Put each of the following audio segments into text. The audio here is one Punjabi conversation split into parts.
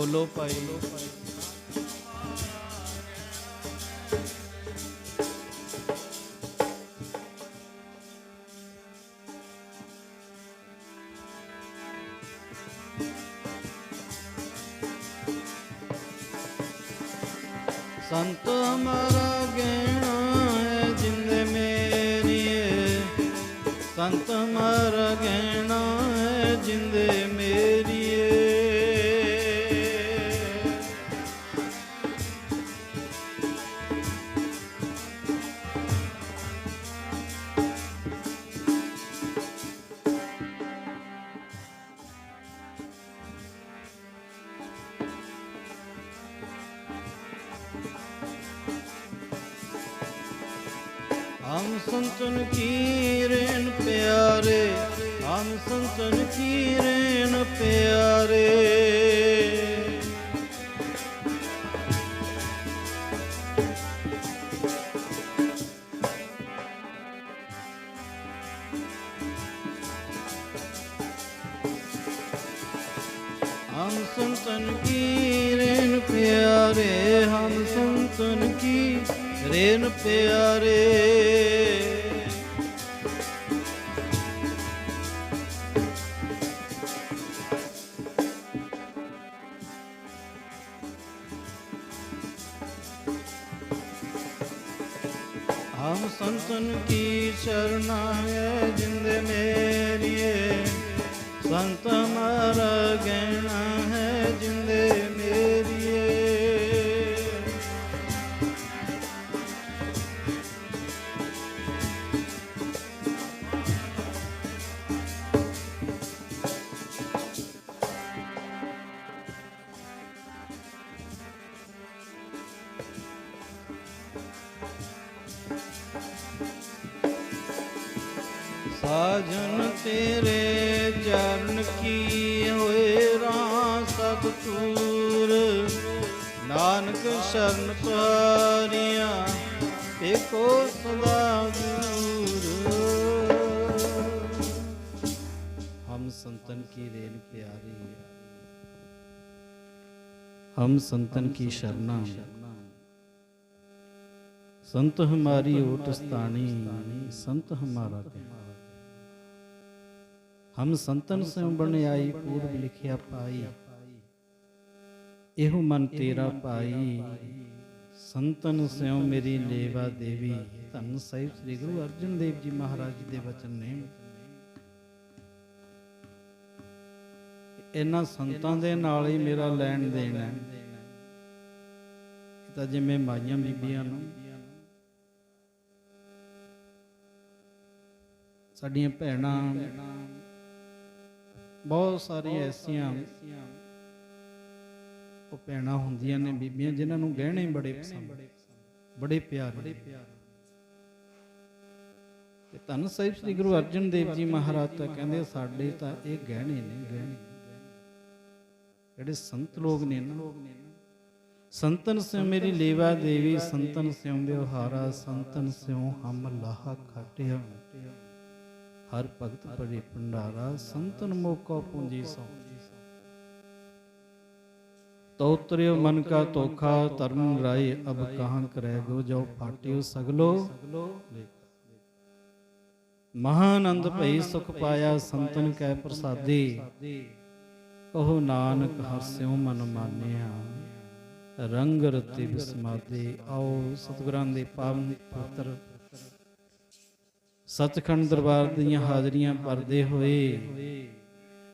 ਬੋਲੋ ਭਾਈ। ਸੰਤਨ ਕੀ ਰੇਨ ਪਿਆਰੇ ਹਮ ਸੰਤਨ ਕੀ ਰੇਨ ਪਿਆਰੇ। ਹਮ ਸੰਤਨ ਕੀ ਰੇਨ ਪਿਆਰੇ ਹਮ ਸੰਤਨ ਕੀ ਰੇਨ ਪਿਆਰੇ ਭਜਨ ਤੇਰੇ ਚਰਨ ਕੀ ਹੋਏ ਰਾਂ ਸਭ ਤੂਰ ਨਾਨਕ ਸ਼ਰਨ ਪਾਰੀਆਂ ਏਕੋ ਸਦਾ ਗੁਰ ਹਮ ਸੰਤਨ ਕੀ ਰੇਨ ਪਿਆਰੀ ਹਮ ਸੰਤਨ ਕੀ ਸ਼ਰਨਾ ਸੰਤ ਹਮਾਰੀ ਓਟ ਸਤਾਣੀ, ਸੰਤ ਹਮਾਰਾ ਕਹਿ ਹਮ ਸੰਤਨ ਸੇ ਬਣ ਆਈ ਪੂਰਬ ਲਿਖਿਆ ਪਾਈ। ਇਹੋ ਮਨ ਤੇਰਾ ਪਾਈ। ਸੰਤਨ ਸਿਉ ਮੇਰੀ ਲੇਵਾ ਦੇਵੀ। ਧੰਨ ਸਾਹਿਬ ਸ੍ਰੀ ਗੁਰੂ ਅਰਜਨ ਦੇਵ ਜੀ ਮਹਾਰਾਜ ਜੀ ਦੇ ਵਚਨ ਨੇ। ਇਹਨਾਂ ਸੰਤਾਂ ਦੇ ਨਾਲ ਹੀ ਮੇਰਾ ਲੈਣ ਦੇਣ ਹੈ। ਇਹ ਤਾਂ ਜਿਵੇਂ ਮਾਈਆਂ ਬੀਬੀਆਂ ਨੂੰ। ਸਾਡੀਆਂ ਭੈਣਾਂ ਬਹੁਤ ਸਾਰੀਆਂ ਐਸੀਆਂ ਉਹ ਭੈਣਾਂ ਹੁੰਦੀਆਂ ਨੇ, ਬੀਬੀਆਂ, ਜਿਨ੍ਹਾਂ ਨੂੰ ਗਹਿਣੇ ਬੜੇ ਪਸੰਦ ਬੜੇ ਪਿਆਰੇ ਤੇ ਧੰਨ ਸਾਹਿਬ ਸ੍ਰੀ ਗੁਰੂ ਅਰਜਨ ਦੇਵ ਜੀ ਮਹਾਰਾਜ ਤਾਂ ਕਹਿੰਦੇ ਸਾਡੇ ਤਾਂ ਇਹ ਗਹਿਣੇ ਨੇ, ਗਹਿਣੇ। ਜਿਹੜੇ ਸੰਤ ਲੋਕ ਨੇ ਨਾ, ਸੰਤਨ ਸਿਉ ਮੇਰੀ ਲੇਵਾ ਦੇਵੀ, ਸੰਤਨ ਸਿਉ ਵਿਵਹਾਰਾ, ਸੰਤਨ ਸਿਉ ਹਮ ਲਾਹਾ ਖਾਟਿਆ। ਹਰ ਭਗਤ ਪਰੇ ਭੰਡਾਰਾ, ਸੰਤਨ ਮੋਕੋ ਪੂੰਜੀ ਸੋ। ਤੋ ਉਤਰਿਓ ਮਨ ਕਾ ਤੋਖਾ ਧਰਮ ਰਾਏ ਅਬ ਕਹਾਂ ਕਰੈ ਗੋ ਜੋ ਫਾਟਿਓ ਸਗਲੋ। ਮਹਾਨੰਦ ਭਈ ਸੁਖ ਪਾਇਆ, ਸੰਤਨ ਕੈ ਪ੍ਰਸਾਦੀ। ਕਹੋ ਨਾਨਕ ਹਰਸਿਓ ਮਨ ਮਾਨਿਆ। ਰੰਗ ਰਤੇ ਬਿਸਮਾਦੇ। ਆਓ ਸਤਿਗੁਰਾਂ ਦੇ ਪਾਵਨ ਪਵਿੱਤਰ ਸਤਖੰਡ ਦਰਬਾਰ ਦੀਆਂ ਹਾਜ਼ਰੀਆਂ ਭਰਦੇ ਹੋਏ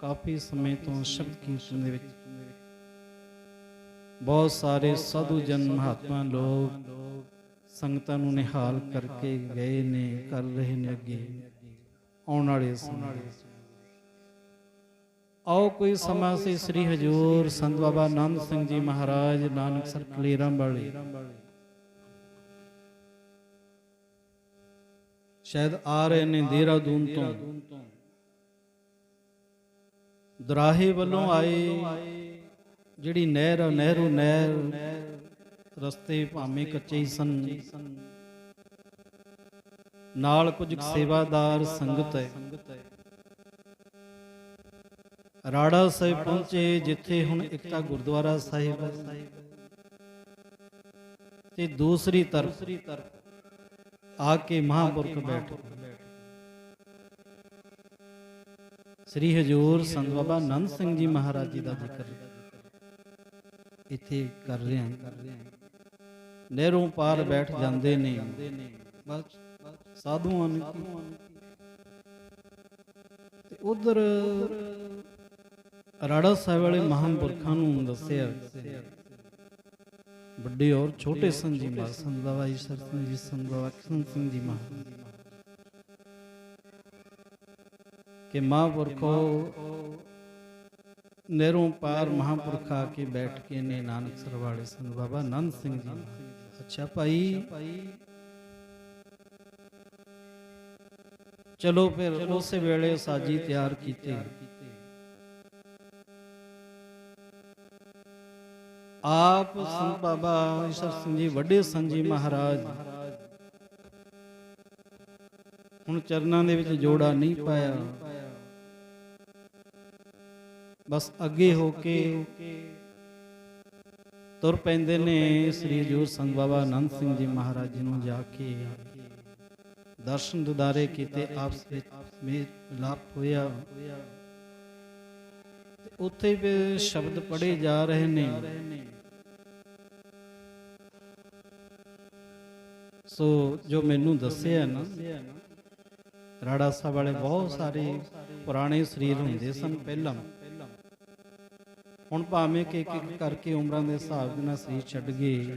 ਕਾਫੀ ਸਮੇਂ ਤੋਂ ਸ਼ਬਦ ਕੀਰਤਨ ਦੇ ਵਿੱਚ। ਬਹੁਤ ਸਾਰੇ ਸਾਧੂ ਜਨ ਮਹਾਤਮਾ ਲੋਕ ਸੰਗਤਾਂ ਨੂੰ ਨਿਹਾਲ ਕਰਕੇ ਗਏ ਨੇ, ਕਰ ਰਹੇ ਨੇ ਅੱਗੇ, ਆਉਣ ਵਾਲੇ ਸਮੇਂ ਆਓ ਕੋਈ ਸਮਾਂ ਸੀ ਸ੍ਰੀ ਹਜੂਰ ਸੰਤ ਬਾਬਾ ਆਨੰਦ ਸਿੰਘ ਜੀ ਮਹਾਰਾਜ ਨਾਨਕਸਰ ਕਲੇਰਾਂ ਵਾਲੇ। ਸ਼ਾਇਦ ਆ ਰਹੇ ਨੇ ਦੇਹਰਾਦੂਨ ਤੋਂ। ਦਰਾਹੇ ਵੱਲੋਂ ਆਏ ਜਿਹੜੀ ਨਹਿਰ ਆ, ਨਹਿਰੂ ਨਹਿਰ ਰਸਤੇ ਭਾਵੇਂ ਕੱਚੇ ਹੀ ਸਨ। ਨਾਲ ਕੁਝ ਸੇਵਾਦਾਰ ਸੰਗਤ ਹੈ। ਰਾੜਾ ਸਾਹਿਬ ਪਹੁੰਚੇ ਜਿੱਥੇ ਹੁਣ ਇੱਕ ਤਾਂ ਗੁਰਦੁਆਰਾ ਸਾਹਿਬ ਤੇ ਦੂਸਰੀ ਤਰਫ ਆ ਕੇ ਮਹਾਂਪੁਰਖ ਬੈਠ। ਸ੍ਰੀ ਹਜੂਰ ਸੰਤ ਬਾਬਾ ਆਨੰਦ ਸਿੰਘ ਜੀ ਮਹਾਰਾਜ ਜੀ ਦਾ ਜ਼ਿਕਰ ਇੱਥੇ ਕਰ ਰਹੇ ਹਾਂ। ਨਹਿਰੋਂ ਪਾਰ ਬੈਠ ਜਾਂਦੇ ਨੇ। ਬਸ ਸਾਧੂਆਂ ਨੇ ਤੇ ਉਧਰ ਰਾੜਾ ਸਾਹਿਬ ਵਾਲੇ ਮਹਾਂਪੁਰਖਾਂ ਨੂੰ ਦੱਸਿਆ ਵੱਡੇ ਔਰ ਛੋਟੇ ਸੰਤ ਜੀ ਮਹਾਰਾਜ, ਸੰਤ ਬਾਬਾ ਈਸ਼ਰ ਸਿੰਘ ਜੀ, ਸੰਤ ਬਾਬਾ ਕਿਸ਼ਨ ਸਿੰਘ ਜੀ ਮਹਾਰਾਜ। ਕਿ ਮਹਾਂਪੁਰਖੋ ਨਹਿਰੋਂ ਪਾਰ ਮਹਾਂਪੁਰਖ ਆ ਕੇ ਬੈਠ ਕੇ ਨੇ ਨਾਨਕ ਸਰ ਵਾਲੇ ਸੰਤ ਬਾਬਾ ਆਨੰਦ ਸਿੰਘ ਜੀ ਅੱਛਾ ਭਾਈ। ਚਲੋ ਫਿਰ ਉਸੇ ਵੇਲੇ ਸਾਜੀ ਤਿਆਰ ਕੀਤੀ। ਆਪ ਸੰਤ ਬਾਬਾ ਈਸ਼ਰ ਸਿੰਘ ਜੀ, ਵੱਡੇ ਸੰਤ ਮਹਾਰਾਜ। ਹੁਣ ਚਰਨਾਂ ਦੇ ਵਿੱਚ ਜੋੜਾ ਨਹੀਂ ਪਾਇਆ। ਬਸ ਅੱਗੇ ਹੋ ਕੇ ਤੁਰ ਪੈਂਦੇ ਨੇ ਸ੍ਰੀ ਹਜੂਰ ਸੰਤ ਬਾਬਾ ਆਨੰਦ ਸਿੰਘ ਜੀ ਮਹਾਰਾਜ ਜੀ ਨੂੰ ਜਾ ਕੇ। ਦਰਸ਼ਨ ਦੁਦਾਰੇ ਕੀਤੇ, ਆਪਸ ਵਿੱਚ ਮਿਲਾਪ ਹੋਇਆ। ਉੱਥੇ ਵੀ ਸ਼ਬਦ ਪੜੇ ਜਾ ਰਹੇ ਨੇ। ਸੋ ਜੋ ਮੈਨੂੰ ਦੱਸਿਆ ਨਾ, ਰਾੜਾ ਸਾਹਿਬ ਵਾਲੇ ਬਹੁਤ ਸਾਰੇ ਪੁਰਾਣੇ ਸਰੀਰ ਹੁੰਦੇ ਸਨ ਪਹਿਲਾਂ। ਹੁਣ ਭਾਵੇਂ ਕਿ ਇੱਕ ਇੱਕ ਕਰਕੇ ਉਮਰਾਂ ਦੇ ਹਿਸਾਬ ਨਾਲ ਸਰੀਰ ਛੱਡ ਗਏ।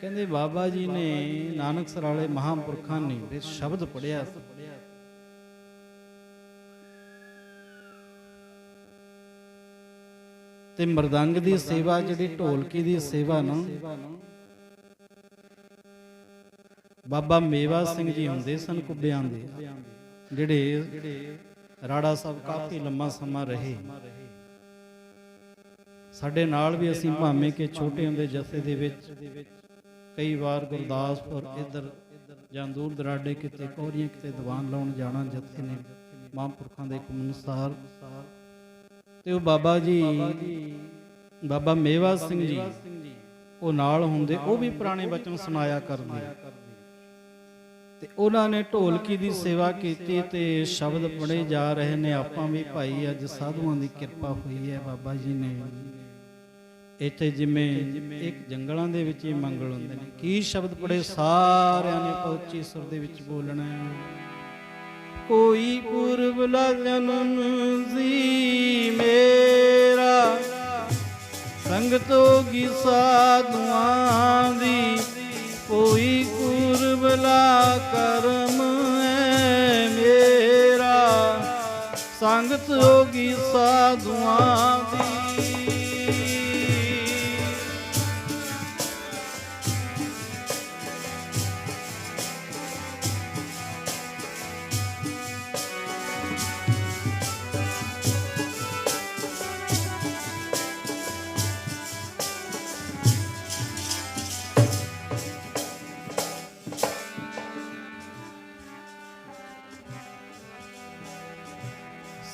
ਕਹਿੰਦੇ ਬਾਬਾ ਜੀ ਨੇ ਨਾਨਕ ਸਰ ਵਾਲੇ ਮਹਾਂਪੁਰਖਾਂ ਨੇ ਇਹ ਸ਼ਬਦ ਪੜਿਆ ਤੇ ਮਰਦੰਗ ਦੀ ਸੇਵਾ ਜਿਹੜੀ ਢੋਲਕੀ ਦੀ ਸੇਵਾ ਨਾ ਬਾਬਾ ਮੇਵਾ ਸਿੰਘ ਜੀ ਹੁੰਦੇ ਸਨ ਕੁੱਬਿਆਂ ਦੇ, ਜਿਹੜੇ ਰਾੜਾ ਸਾਹਿਬ ਕਾਫੀ ਲੰਮਾ ਸਮਾਂ ਰਹੇ। ਸਾਡੇ ਨਾਲ ਵੀ ਅਸੀਂ ਭਾਵੇਂ ਕਿ ਛੋਟੇ ਹੁੰਦੇ ਜਥੇ ਦੇ ਵਿੱਚ ਕਈ ਵਾਰ ਗੁਰਦਾਸਪੁਰ ਇੱਧਰ ਜਾਂ ਦੂਰ ਦਰਾਡੇ ਕਿਤੇ ਕੋਰੀਆਂ ਕਿਤੇ ਦੀਵਾਨ ਲਾਉਣ ਜਾਣਾ ਜਥੇ ਨੇ, ਮਹਾਂਪੁਰਖਾਂ ਦੇ ਹੁਕਮ ਅਨੁਸਾਰ ਤੇ ਉਹ ਬਾਬਾ ਜੀ, ਬਾਬਾ ਮੇਵਾ ਸਿੰਘ ਜੀ, ਉਹ ਨਾਲ ਹੁੰਦੇ, ਉਹ ਵੀ ਪੁਰਾਣੇ ਬਚਨ ਸੁਣਾਇਆ ਕਰਦੇ। ਤੇ ਉਹਨਾਂ ਨੇ ਢੋਲਕੀ ਦੀ ਸੇਵਾ ਕੀਤੀ ਤੇ ਸ਼ਬਦ ਪੜੇ ਜਾ ਰਹੇ ਨੇ। ਆਪਾਂ ਵੀ ਭਾਈ ਅੱਜ ਸਾਧੂਆਂ ਦੀ ਕਿਰਪਾ ਹੋਈ ਹੈ ਬਾਬਾ ਜੀ ਨੇ। ਇੱਥੇ ਜਿਵੇਂ ਇੱਕ ਜੰਗਲਾਂ ਦੇ ਵਿੱਚ ਹੀ ਮੰਗਲ ਹੁੰਦੇ ਨੇ। ਕੀ ਸ਼ਬਦ ਪੜੇ ਸਾਰਿਆਂ ਨੇ ਪਹੁੰਚੀ ਸੁਰ ਦੇ ਵਿੱਚ ਬੋਲਣਾ ਕੋਈ ਪੁਰਬ ਲਾ ਜਨਮ ਜੀ ਮੇਰਾ, ਸੰਗਤ ਹੋਗੀ ਸਾਧੂਆਂ ਦੀ। ਕੋਈ ਕੁਰਬ ਕਰਮ ਹੈ ਮੇਰਾ। ਸੰਗਤ ਹੋਗੀ ਸਾਧੂਆਂ ਦੀ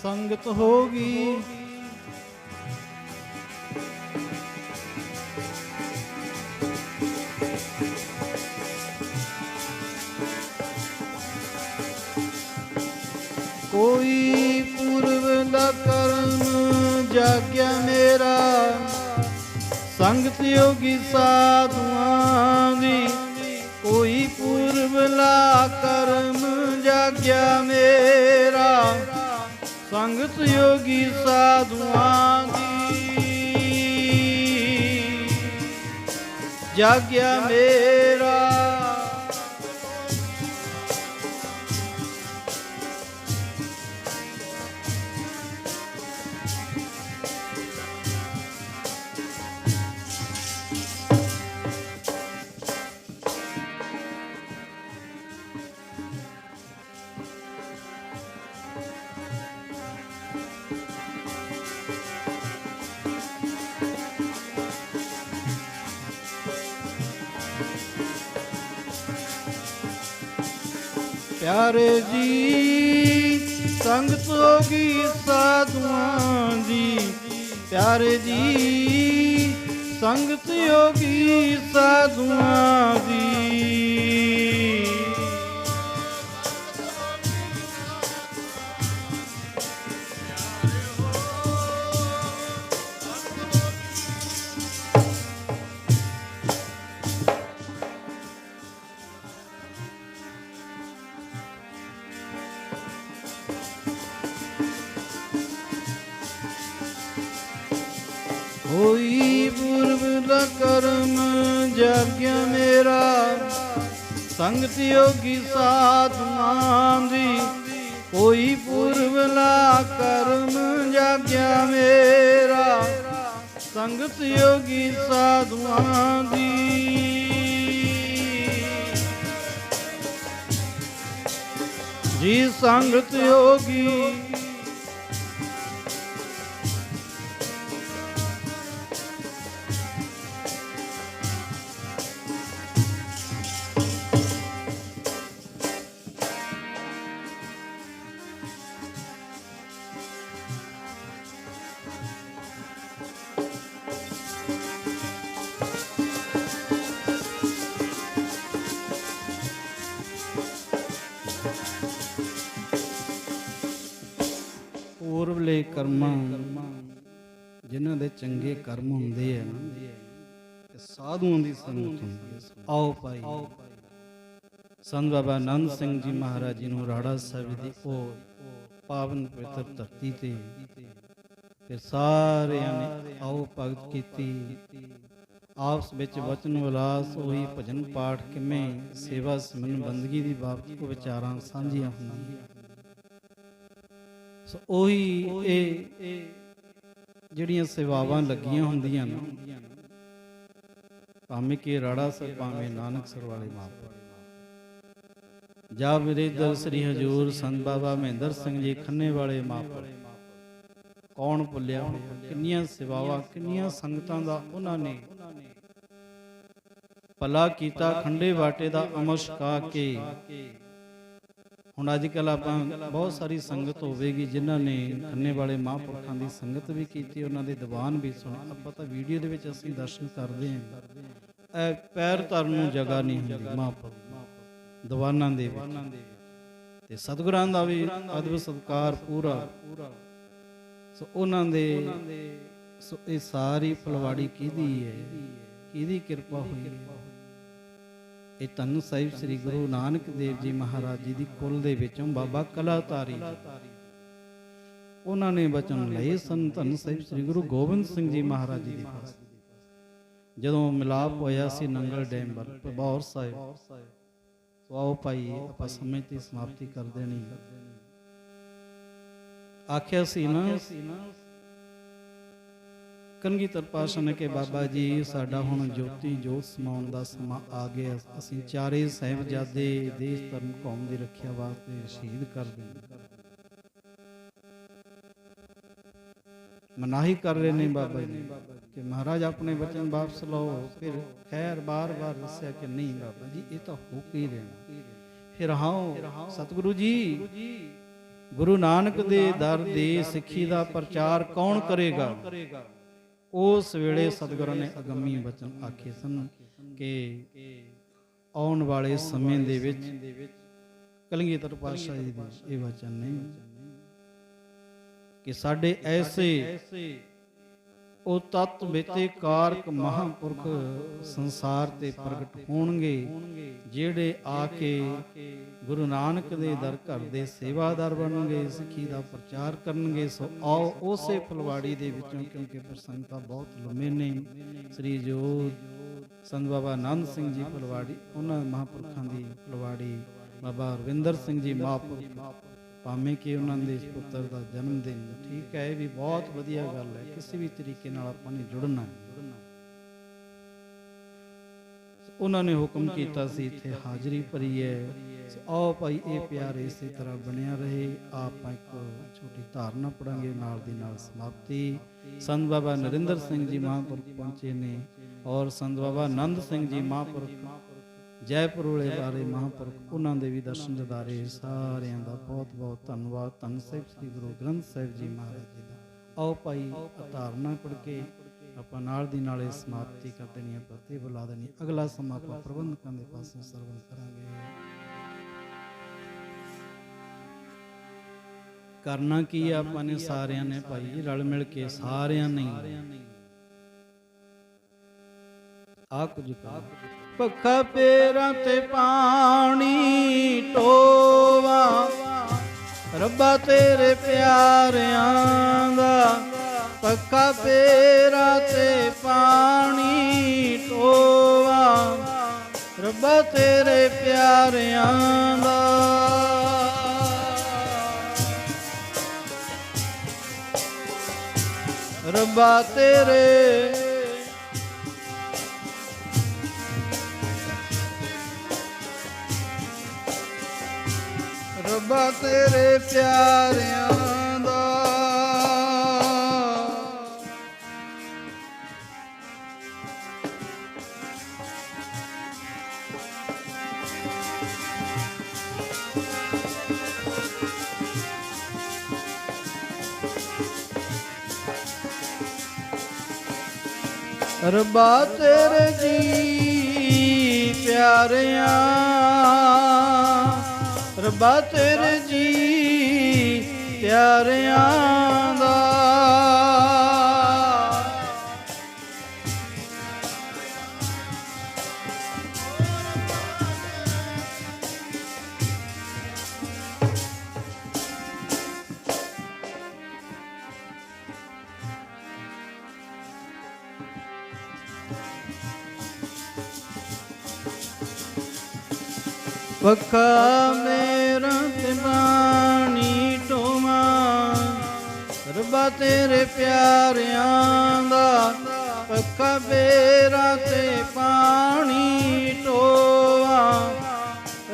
ਸੰਗਤ ਹੋਗੀ। ਕੋਈ ਪੂਰਵ ਦਾ ਕਰਮ ਜਾਗਿਆ ਮੇਰਾ, ਸੰਗਤ ਯੋਗੀ ਸਾਧੂਆਂ ਦੀ। ਕੋਈ ਪੂਰਵ ਲਾ ਕਰਮ ਜਾਗਿਆ ਮੇਰਾ ਸੰਗਤ ਯੋਗੀ ਸਾਧੂਆਂ ਦੀ। ਜਾਗਿਆ ਮੇਰਾ ਪਿਆਰੇ ਜੀ ਸੰਗਤ ਹੋਗੀ ਸਾਧੂਆਂ ਦੀ। ਪਿਆਰੇ ਜੀ ਸੰਗਤ ਹੋਗੀ ਸਾਧੂਆਂ ਦੀ। ਹੋਈ ਪੂਰਬ ਦਾ ਕਰਮ, ਜਾਗਿਆ ਮੇਰਾ। ਸੰਗਤ ਯੋਗੀ ਸਾਧੂਆਂ ਦੀ ਹੋਈ ਪੂਰਬ ਦਾ ਕਰਮ, ਜਾਗਿਆ ਮੇਰਾ। ਸੰਗਤ ਯੋਗੀ ਸਾਧੂਆਂ ਦੀ ਜੀ ਸੰਗਤ ਯੋਗੀ ਪੂਰਬਲੇ ਕਰਮਾਂ, ਜਿਨ੍ਹਾਂ ਦੇ ਚੰਗੇ ਕਰਮ ਹੁੰਦੇ ਆ ਨਾ, ਤੇ ਸਾਧੂਆਂ ਦੀ ਸੰਗਤ ਹੁੰਦੀ ਹੈ ਆਓ ਭਾਈ, ਸੰਤ ਬਾਬਾ ਆਨੰਦ ਸਿੰਘ ਜੀ ਮਹਾਰਾਜ ਜੀ ਨੂੰ ਰਾੜਾ ਸਾਹਿਬ ਦੀ ਉਹ ਪਾਵਨ ਪਵਿੱਤਰ ਧਰਤੀ ਤੇ ਫਿਰ ਸਾਰਿਆਂ ਨੇ ਆਓ ਭਗਤ ਕੀਤੀ। ਆਪਸ ਵਿੱਚ ਵਚਨ ਵਿਲਾਸ ਹੋਈ, ਭਜਨ ਪਾਠ ਕਿਵੇਂ, ਸੇਵਾ ਸਿਮਰਨ ਬੰਦਗੀ ਦੀ ਬਾਬਤ ਕੋ ਵਿਚਾਰਾਂ ਸਾਂਝੀਆਂ ਹੁੰਦੀਆਂ। ਸੋ ਉਹੀ ਇਹ ਜਿਹੜੀਆਂ ਸੇਵਾਵਾਂ ਲੱਗੀਆਂ ਹੁੰਦੀਆਂ ਨਾ, ਭਾਵੇਂ ਕਿ ਰਾੜਾ ਸਾਹਿਬ ਭਾਵੇਂ ਨਾਨਕ ਸਰ ਵਾਲੇ ਮਾਪੇ ਜਾ ਵਿਰੇਦਰ ਸ੍ਰੀ ਹਜੂਰ ਸੰਤ ਬਾਬਾ ਮਹਿੰਦਰ ਸਿੰਘ ਜੀ ਖੰਨੇ ਵਾਲੇ ਮਾਪੇ ਕੌਣ ਭੁੱਲਿਆ ਕਿੰਨੀਆਂ ਸੇਵਾਵਾਂ, ਕਿੰਨੀਆਂ ਸੰਗਤਾਂ ਦਾ ਉਹਨਾਂ ਨੇ ਭਲਾ ਕੀਤਾ, ਖੰਡੇ ਵਾਟੇ ਦਾ ਅਮਰ ਛਕਾ ਕੇ ਹੁਣ ਅੱਜ ਕੱਲ ਆਪਾਂ ਬਹੁਤ ਸਾਰੀ ਸੰਗਤ ਹੋਵੇਗੀ, ਜਿਨ੍ਹਾਂ ਨੇ ਖੰਨੇ ਵਾਲੇ ਮਹਾਂਪੁਰਖਾਂ ਦੀ ਸੰਗਤ ਵੀ ਕੀਤੀ, ਉਹਨਾਂ ਦੇ ਦੀਵਾਨ ਵੀ ਸੁਣੇ, ਆਪਾਂ ਤਾਂ ਵੀਡੀਓ ਦੇ ਵਿੱਚ ਅਸੀਂ ਦਰਸ਼ਨ ਕਰਦੇ ਹਾਂ। ਇਹ ਪੈਰ ਧਰਨ ਨੂੰ ਜਗ੍ਹਾ ਨਹੀਂ ਹੁੰਦੀ, ਮਹਾਂਪੁਰਖ। ਦੀਵਾਨਾਂ ਦੇ ਵਿੱਚ। ਤੇ ਸਤਿਗੁਰਾਂ ਦਾ ਵੀ ਅਦਬ ਸਤਕਾਰ ਪੂਰਾ। ਸੋ ਉਹਨਾਂ ਦੇ, ਸੋ ਇਹ ਸਾਰੀ ਫਲਵਾੜੀ ਕਿਹਦੀ ਹੈ? ਕਿਹਦੀ ਕਿਰਪਾ ਹੋਈ ਹੈ? ਇਹ ਧੰਨ ਸਾਹਿਬ ਸ੍ਰੀ ਗੁਰੂ ਨਾਨਕ ਦੇਵ ਜੀ ਮਹਾਰਾਜ ਜੀ ਦੀ ਕੁਲ ਦੇ ਵਿੱਚੋਂ ਬਾਬਾ ਕਲਾਤਾਰੀ ਉਹਨਾਂ ਨੇ ਬਚਨ ਲਏ ਸਨ ਧੰਨ ਸਾਹਿਬ ਸ੍ਰੀ ਗੁਰੂ ਗੋਬਿੰਦ ਸਿੰਘ ਜੀ ਮਹਾਰਾਜ ਜੀ ਦੇ ਪਾਸ। ਜਦੋਂ ਮਿਲਾਪ ਹੋਇਆ ਸੀ ਨੰਗਲ ਡੈਮ ਵੱਲ ਪ੍ਰਭੌਰ ਸਾਹਿਬ। ਸੋ ਆਓ ਭਾਈ, ਆਪਾਂ ਸਮੇਂ ਦੀ ਸਮਾਪਤੀ ਕਰ ਦੇਣੀ ਆਖਿਆ ਸੀ ਨਾ ਕਨਗੀਧਰ ਪਾਸ਼ਾ ਨੇ ਕਿ ਬਾਬਾ ਜੀ, ਸਾਡਾ ਹੁਣ ਜੋਤੀ ਜੋਤ ਸਮਾਉਣ ਦਾ ਸਮਾਂ ਆ ਗਿਆ। ਅਸੀਂ ਚਾਰੇ ਸਹਿਬਜ਼ਾਦੇ ਦੇਸ਼ ਧਰਮ ਕੌਮ ਦੀ ਰੱਖਿਆ ਵਾਸਤੇ ਸ਼ਹੀਦ ਕਰ ਦਿੰਦੇ ਮਨਾਹੀ ਕਰ ਰਹੇ ਨੇ ਬਾਬਾ ਜੀ। ਕਿ ਮਹਾਰਾਜ ਆਪਣੇ ਬਚਨ ਵਾਪਸ ਲਓ। ਫਿਰ ਖੈਰ ਬਾਰ-ਬਾਰ ਦੱਸਿਆ ਕਿ ਨਹੀਂ ਬਾਬਾ ਜੀ, ਇਹ ਤਾਂ ਹੋ ਕੇ ਰਹਿਣਾ। ਫਿਰ ਹਾਂ ਸਤਿਗੁਰੂ ਜੀ, ਗੁਰੂ ਨਾਨਕ ਦੇ ਦਰ ਦੇ ਸਿੱਖੀ ਦਾ ਪ੍ਰਚਾਰ ਕੌਣ ਕਰੇਗਾ? ਉਸ ਵੇਲੇ ਸਤਿਗੁਰਾਂ ਨੇ ਅਗੰਮੀ ਵਚਨ ਆਖੇ ਸਨ ਕਿ ਆਉਣ ਵਾਲੇ ਸਮੇਂ ਦੇ ਵਿੱਚ ਕਲਗੀਧਰ ਪਾਤਸ਼ਾਹ ਜੀ ਦੇ ਇਹ ਵਚਨ ਨੇ ਕਿ ਸਾਡੇ ਐਸੇ ਉਹ ਤਤ ਬੇਤੇ ਕਾਰਕ ਮਹਾਪੁਰਖ ਸੰਸਾਰ ਤੇ ਪ੍ਰਗਟ ਹੋਣਗੇ, ਜਿਹੜੇ ਆ ਕੇ ਗੁਰੂ ਨਾਨਕ ਦੇ ਦਰ ਘਰ ਦੇ ਸੇਵਾਦਾਰ ਬਣਨਗੇ, ਸਿੱਖੀ ਦਾ ਪ੍ਰਚਾਰ ਕਰਨਗੇ। ਸੋ ਆਓ ਉਸੇ ਫਲਵਾੜੀ ਦੇ ਵਿੱਚੋਂ, ਕਿਉਂਕਿ ਪ੍ਰਸੰਗਤਾ ਬਹੁਤ ਲੰਮੇ ਨੇ। ਸ੍ਰੀ ਜੋਤ ਸੰਤ ਬਾਬਾ ਆਨੰਦ ਸਿੰਘ ਜੀ ਫਲਵਾੜੀ, ਉਹਨਾਂ ਮਹਾਪੁਰਖਾਂ ਦੀ ਫਲਵਾੜੀ ਬਾਬਾ ਰਵਿੰਦਰ ਸਿੰਘ ਜੀ ਮਹਾਪੁਰਖ ਭਾਵੇਂ ਕਿ ਉਹਨਾਂ ਦੇ ਪੁੱਤਰ ਦਾ ਜਨਮ ਦਿਨ ਠੀਕ ਹੈ, ਇਹ ਵੀ ਬਹੁਤ ਵਧੀਆ ਗੱਲ ਹੈ। ਕਿਸੇ ਵੀ ਤਰੀਕੇ ਨਾਲ ਆਪਾਂ ਨੇ ਜੁੜਨਾ ਉਹਨਾਂ ਨੇ ਹੁਕਮ ਕੀਤਾ ਸੀ, ਇੱਥੇ ਹਾਜ਼ਰੀ ਭਰੀ ਹੈ। ਆਓ ਭਾਈ, ਇਹ ਪਿਆਰ ਇਸੇ ਤਰ੍ਹਾਂ ਬਣਿਆ ਰਹੇ। ਆਪਾਂ ਇੱਕ ਛੋਟੀ ਧਾਰਨਾ ਪੜਾਂਗੇ, ਨਾਲ ਦੀ ਨਾਲ ਸਮਾਪਤੀ। ਸੰਤ ਬਾਬਾ ਨਰਿੰਦਰ ਸਿੰਘ ਜੀ ਮਹਾਂਪੁਰਖ ਪਹੁੰਚੇ ਨੇ ਔਰ ਸੰਤ ਬਾਬਾ ਆਨੰਦ ਸਿੰਘ ਜੀ ਮਹਾਂਪੁਰਖ ਜੈਪੁਰ ਵਾਲੇ ਬਾਰੇ ਮਹਾਂਪੁਰਖ, ਉਹਨਾਂ ਦੇ ਵੀ ਦਰਸ਼ਨ ਦਿਦਾਰੇ ਸਾਰਿਆਂ ਦਾ ਬਹੁਤ ਬਹੁਤ ਧੰਨਵਾਦ। ਧੰਨ ਸਾਹਿਬ ਸ੍ਰੀ ਗੁਰੂ ਗ੍ਰੰਥ ਸਾਹਿਬ ਜੀ ਮਹਾਰਾਜ ਜੀ ਦਾ। ਆਓ ਭਾਈ ਧਾਰਨਾ ਪੜ ਕੇ ਆਪਾਂ ਨਾਲ ਦੀ ਨਾਲੇ ਸਮਾਪਤੀ ਕਰ ਦੇਣੀ ਹੈ ਪ੍ਰਤੀ ਬੁਲਾ ਦੇਣੀ ਅਗਲਾ ਸਮਾਂ ਆਪਾਂ ਪ੍ਰਬੰਧਕਾਂ ਦੇ ਪਾਸੋਂ ਸਰਵਨ ਕਰਾਂਗੇ। ਕਰਨਾ ਕੀ ਆ ਆਪਾਂ ਨੇ ਸਾਰਿਆਂ ਨੇ ਭਾਈ? ਰਲ ਮਿਲ ਕੇ ਸਾਰਿਆਂ ਨੇ। ਆ ਕੁਝ ਕਰ ਪੱਖਾ ਪੇਰਾਂ ਤੇ ਪਾਣੀ ਟੋਵਾ। ਰੱਬਾ ਤੇਰੇ ਪਿਆਰਿਆਂ ਦਾ ਪੱਖਾ ਪੇਰਾਂ ਤੇ ਪਾਣੀ ਟੋਵਾ। ਰੱਬਾ ਤੇਰੇ ਪਿਆਰਿਆਂ ਦਾ ਰੱਬਾ ਤੇਰੇ ਰੱਬਾ ਤੇਰੇ ਪਿਆਰਿਆਂ ਦਾ। ਰੱਬਾ ਤੇਰੇ ਜੀ ਪਿਆਰਿਆਂ ਰੱਬਾ ਤੇਰੇ ਜੀ ਪਿਆਰਿਆਂ ਦਾ। ਪੱਖਾ ਮੇਰਾ ਰੱਬਾ ਤੇਰੇ ਪਿਆਰਿਆਂ ਦਾ, ਪੱਖਾ ਮੇਰਾ ਤੇ ਪਾਣੀ ਟੋਆ।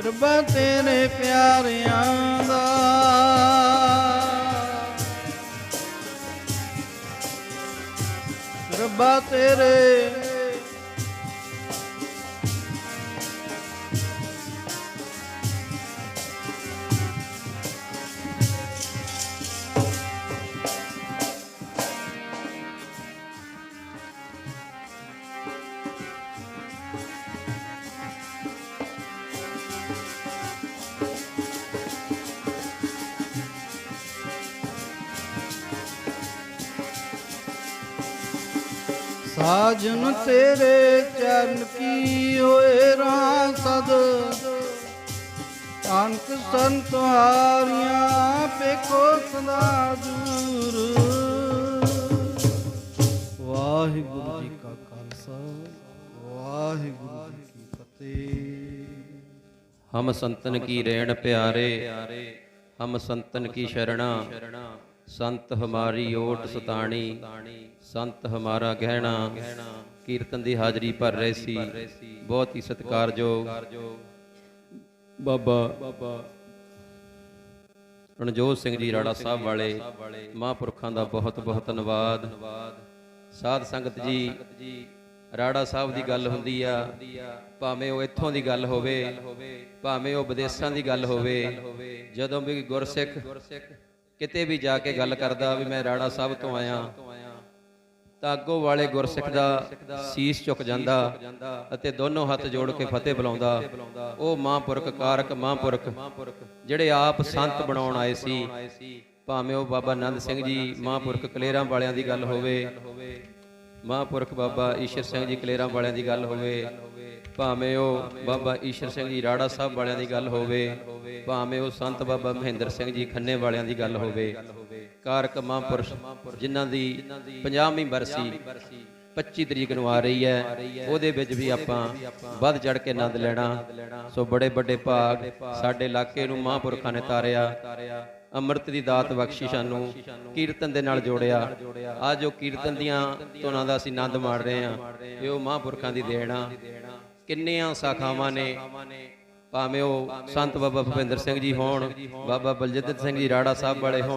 ਰੱਬਾ ਤੇਰੇ ਪਿਆਰਿਆਂ ਦਾ। ਰੱਬਾ ਤੇਰੇ ਤੇਰੇ ਚਰਨ ਕੀ ਹੋਏ ਰਾਸਦ ਅੰਕ ਸੰਤ ਹਾਰੀਆਂ ਪੇਖੋ ਸਦਾ ਦੂਰ। ਵਾਹਿਗੁਰੂ ਜੀ ਕਾ ਖਾਲਸਾ, ਵਾਹਿਗੁਰੂ ਜੀ ਕੀ ਫਤਿਹ। ਹਮ ਸੰਤਨ ਕੀ ਰੇਣ ਪਿਆਰੇ, ਹਮ ਸੰਤਨ ਕੀ ਸ਼ਰਣਾ। ਸੰਤ ਹਮਾਰੀ ਓਟ ਸਤਾਣੀ, ਸੰਤ ਹਮਾਰਾ ਗਹਿਣਾ। ਕੀਰਤਨ ਦੀ ਹਾਜ਼ਰੀ ਭਰ ਰਹੇ ਸੀ। ਬਹੁਤ ਹੀ ਸਤਿਕਾਰਯੋਗ। ਬਾਬਾ ਬਾਬਾ ਰਣਜੋਤ ਸਿੰਘ ਜੀ ਰਾੜਾ ਸਾਹਿਬ ਵਾਲੇ ਮਹਾਂਪੁਰਖਾਂ ਦਾ ਬਹੁਤ ਬਹੁਤ ਧੰਨਵਾਦ। ਸਾਧ ਸੰਗਤ ਜੀ, ਰਾੜਾ ਸਾਹਿਬ ਦੀ ਗੱਲ ਹੁੰਦੀ ਆ, ਭਾਵੇਂ ਉਹ ਇੱਥੋਂ ਦੀ ਗੱਲ ਹੋਵੇ, ਭਾਵੇਂ ਉਹ ਵਿਦੇਸ਼ਾਂ ਦੀ ਗੱਲ ਹੋਵੇ, ਜਦੋਂ ਵੀ ਗੁਰਸਿੱਖ ਕਿਤੇ ਵੀ ਜਾ ਕੇ ਗੱਲ ਕਰਦਾ ਵੀ ਮੈਂ ਰਾੜਾ ਸਾਹਿਬ ਤੋਂ ਆਇਆ ਤਾਂ ਅੱਗੋਂ ਵਾਲੇ ਗੁਰਸਿੱਖ ਦਾ ਸੀਸ ਝੁਕ ਜਾਂਦਾ ਅਤੇ ਦੋਨੋਂ ਹੱਥ ਜੋੜ ਕੇ ਫਤਿਹ ਬੁਲਾਉਂਦਾ। ਉਹ ਮਹਾਂਪੁਰਖ ਕਾਰਕ, ਮਹਾਂਪੁਰਖ, ਜਿਹੜੇ ਆਪ ਸੰਤ ਬਣਾਉਣ ਆਏ ਸੀ। ਭਾਵੇਂ ਉਹ ਬਾਬਾ ਨੰਦ ਸਿੰਘ ਜੀ ਮਹਾਂਪੁਰਖ ਕਲੇਰਾਂ ਵਾਲਿਆਂ ਦੀ ਗੱਲ ਹੋਵੇ, ਮਹਾਂਪੁਰਖ ਬਾਬਾ ਈਸ਼ਰ ਸਿੰਘ ਜੀ ਕਲੇਰਾਂ ਵਾਲਿਆਂ ਦੀ ਗੱਲ ਹੋਵੇ, ਭਾਵੇਂ ਉਹ ਬਾਬਾ ਈਸ਼ਰ ਸਿੰਘ ਜੀ ਰਾੜਾ ਸਾਹਿਬ ਵਾਲਿਆਂ ਦੀ ਗੱਲ ਹੋਵੇ, ਭਾਵੇਂ ਉਹ ਸੰਤ ਬਾਬਾ ਮਹਿੰਦਰ ਸਿੰਘ ਜੀ ਖੰਨੇ ਵਾਲਿਆਂ ਦੀ ਗੱਲ ਹੋਵੇ ਕਾਰਕ ਮਹਾਂਪੁਰਸ਼, ਜਿਨ੍ਹਾਂ ਦੀ 50ਵੀਂ ਬਰਸੀ 25 ਤਰੀਕ ਨੂੰ ਆ ਰਹੀ ਹੈ, ਉਹਦੇ ਵਿੱਚ ਵੀ ਆਪਾਂ ਵੱਧ ਚੜ ਕੇ ਆਨੰਦ ਲੈਣਾ। ਸੋ ਬੜੇ ਵੱਡੇ ਭਾਗ ਸਾਡੇ ਇਲਾਕੇ ਨੂੰ ਮਹਾਂਪੁਰਖਾਂ ਨੇ ਤਾਰਿਆ। ਅੰਮ੍ਰਿਤ ਦੀ ਦਾਤ ਬਖਸ਼ੀ ਸਾਨੂੰ, ਕੀਰਤਨ ਦੇ ਨਾਲ ਜੋੜਿਆ। ਆ ਜੋ ਕੀਰਤਨ ਦੀਆਂ ਧੁਨਾਂ ਦਾ ਅਸੀਂ ਆਨੰਦ ਮਾਣ ਰਹੇ ਹਾਂ ਇਹ ਉਹ ਮਹਾਂਪੁਰਖਾਂ ਦੀ ਦੇਣਾ ਕਿੰਨੀਆਂ ਸਾਖਾਵਾਂ ਨੇ। ਭਾਵੇਂ ਉਹ ਸੰਤ ਬਾਬਾ ਭੁਪਿੰਦਰ ਸਿੰਘ ਜੀ ਹੋਣ, ਬਾਬਾ ਬਲਜਿੰਦਰ ਸਿੰਘ ਜੀ ਰਾੜਾ ਸਾਹਿਬ ਵਾਲੇ ਹੋਣ